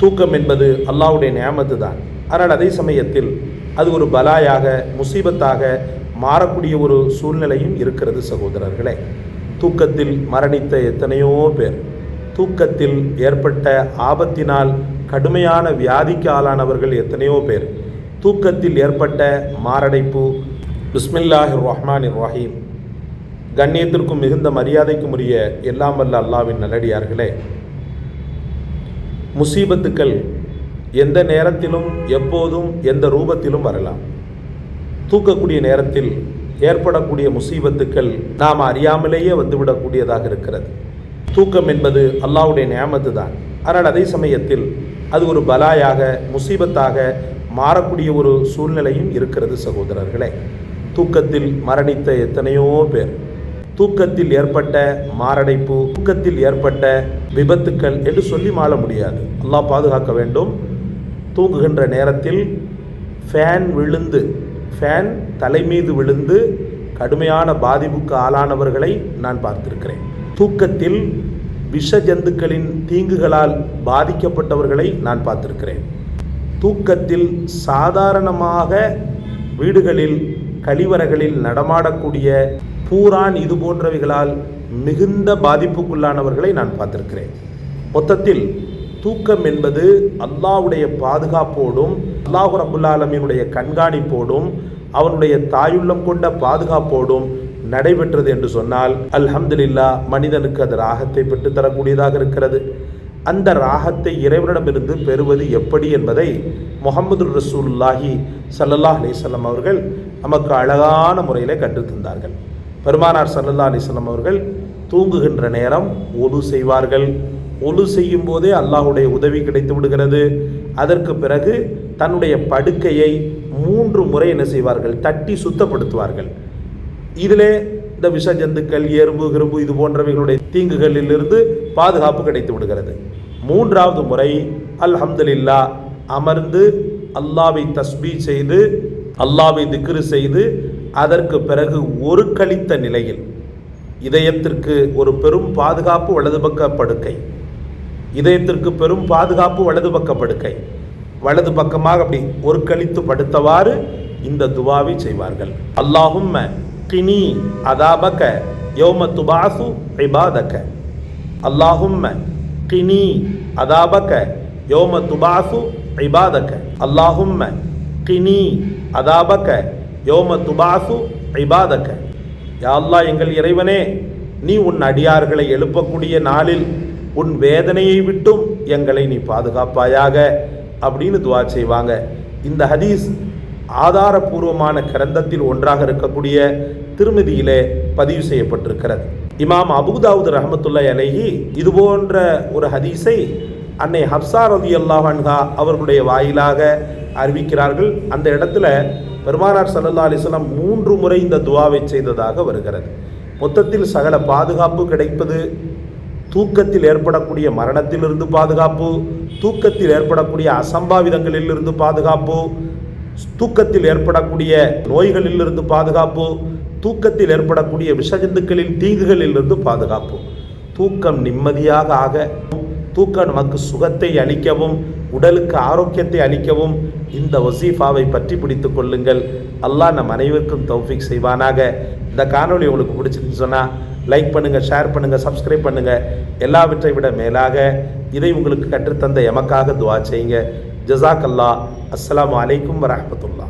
தூக்கம் என்பது அல்லாஹ்வுடைய நியமத்து தான் ஆனால் அதே சமயத்தில் அது ஒரு பலாயாக முசீபத்தாக மாறக்கூடிய ஒரு சூழ்நிலையும் இருக்கிறது சகோதரர்களே. தூக்கத்தில் மரணித்த எத்தனையோ பேர் தூக்கத்தில் ஏற்பட்ட ஆபத்தினால் கடுமையான வியாதிக்கு ஆளானவர்கள் எத்தனையோ பேர் தூக்கத்தில் ஏற்பட்ட மாரடைப்பு. பிஸ்மில்லாஹிர் ரஹ்மான் ரஹீம் கண்ணியத்திற்கும் மிகுந்த மரியாதைக்கும் உரிய எல்லாம் வல்ல அல்லாவின் நல்லடியார்களே. முசீபத்துக்கள் எந்த நேரத்திலும் எப்போதும் எந்த ரூபத்திலும் வரலாம். தூக்கக்கூடிய நேரத்தில் ஏற்படக்கூடிய முசீபத்துக்கள் நாம் அறியாமலேயே வந்துவிடக்கூடியதாக இருக்கிறது. தூக்கம் என்பது அல்லாவுடைய நியமத்து தான். ஆனால் அதே சமயத்தில் அது ஒரு பலாயாக முசீபத்தாக மாறக்கூடிய ஒரு சூழ்நிலையும் இருக்கிறது சகோதரர்களே. தூக்கத்தில் மரணித்த எத்தனையோ பேர். தூக்கத்தில் ஏற்பட்ட மாரடைப்பு தூக்கத்தில் ஏற்பட்ட விபத்துக்கள் என்று சொல்லி மாள முடியாது. அல்லாஹ் பாதுகாக்க வேண்டும். தூங்குகின்ற நேரத்தில் ஃபேன் விழுந்து ஃபேன் தலைமீது விழுந்து கடுமையான பாதிப்புக்கு ஆளானவர்களை நான் பார்த்திருக்கிறேன். தூக்கத்தில் விஷ ஜந்துக்களின் தீங்குகளால் பாதிக்கப்பட்டவர்களை நான் பார்த்திருக்கிறேன். தூக்கத்தில் சாதாரணமாக வீடுகளில் கழிவறைகளில் நடமாடக்கூடிய பூரான் இது போன்றவைகளால் மிகுந்த பாதிப்புக்குள்ளானவர்களை நான் பார்த்திருக்கிறேன். மொத்தத்தில் தூக்கம் என்பது அல்லாவுடைய பாதுகாப்போடும் அல்லாஹு ரபுல்லாலமினுடைய கண்காணிப்போடும் அவனுடைய தாயுள்ளம் கொண்ட பாதுகாப்போடும் நடைபெற்றது என்று சொன்னால் அல்ஹம்துலில்லா மனிதனுக்கு அது ராகத்தை பெற்று தரக்கூடியதாக இருக்கிறது. அந்த ராகத்தை இறைவனிடமிருந்து பெறுவது எப்படி என்பதை முகமது ரசூல்லாஹி சல்லல்லாஹ் அலிசல்லம் அவர்கள் நமக்கு அழகான முறையில் கற்றுத்தந்தார்கள் பெருமானார் சல்லல்லா அலிஸ்லாம் அவர்கள் தூங்குகின்ற நேரம் ஒலு செய்வார்கள். ஒலு செய்யும் போதே அல்லாஹுடைய உதவி கிடைத்து விடுகிறது. அதற்கு பிறகு தன்னுடைய படுக்கையை மூன்று முறை என்ன செய்வார்கள்? தட்டி சுத்தப்படுத்துவார்கள். இதிலே இந்த விஷ ஜந்துக்கள் எறும்பு கிரும்பு இது போன்றவைகளுடைய தீங்குகளிலிருந்து பாதுகாப்பு கிடைத்து விடுகிறது. மூன்றாவது முறை அல்ஹம்துலில்லா அமர்ந்து அல்லாவை தஸ்பீ செய்து அல்லாவை திக்ரு செய்து அதற்கு பிறகு ஒரு கழித்த நிலையில் இதயத்திற்கு ஒரு பெரும் பாதுகாப்பு வலது பக்க படுக்கை இதயத்திற்கு பெரும் பாதுகாப்பு வலது பக்க படுக்கை வலது பக்கமாக அப்படி ஒரு கழித்து படுத்தவாறு இந்த துவாவை செய்வார்கள். அல்லாஹும் கினி அதாபக யோம துபாசு இபாதக. அல்லாஹும் கினி அதாபக யோம துபாசு இபாதக. அல்லாஹும் கினி அதாபக யோம துபாசு ஐபாதக்க யாழ்லா எங்கள் இறைவனே நீ உன் அடியார்களை எழுப்பக்கூடிய நாளில் உன் வேதனையை விட்டும் எங்களை நீ பாதுகாப்பாயாக அப்படின்னு துவா செய்வாங்க. இந்த ஹதீஸ் ஆதாரபூர்வமான கிரந்தத்தில் ஒன்றாக இருக்கக்கூடிய திருமதியிலே பதிவு செய்யப்பட்டிருக்கிறது. இமாம் அபுதாவுது ரஹமத்துல்லா அலைஹி இது போன்ற ஒரு ஹதீஸை அன்னை ஹப்சா ரதி அல்லாஹன்ஹா அவர்களுடைய வாயிலாக அறிவிக்கிறார்கள். அந்த இடத்துல பெருமானார் சல்லா அலிஸ்லாம் மூன்று முறை இந்த துவாவை செய்ததாக வருகிறது. மொத்தத்தில் சகல பாதுகாப்பு கிடைப்பது தூக்கத்தில் ஏற்படக்கூடிய மரணத்திலிருந்து பாதுகாப்பு தூக்கத்தில் ஏற்படக்கூடிய அசம்பாவிதங்களிலிருந்து பாதுகாப்பு தூக்கத்தில் ஏற்படக்கூடிய நோய்களிலிருந்து பாதுகாப்பு தூக்கத்தில் ஏற்படக்கூடிய விஷஜந்துக்களின் தீங்குகளிலிருந்து பாதுகாப்பு. தூக்கம் நிம்மதியாக ஆக தூக்கம் நமக்கு சுகத்தை அளிக்கவும் உடலுக்கு ஆரோக்கியத்தை அளிக்கவும் இந்த வசீஃபாவை பற்றி பிடித்து கொள்ளுங்கள். அல்லாஹ் நம் அனைவருக்கும் தௌஃபிக் செய்வானாக. இந்த காணொளி உங்களுக்கு பிடிச்சிருந்துன்னு சொன்னால் லைக் பண்ணுங்கள் ஷேர் பண்ணுங்கள் சப்ஸ்கிரைப் பண்ணுங்கள் எல்லாவற்றை விட மேலாக இதை உங்களுக்கு கற்றுத்தந்த எமக்காக துவா செய்யுங்க. ஜசாக் அல்லா அஸ்லாம் அலைக்கும் வரமத்துல்லா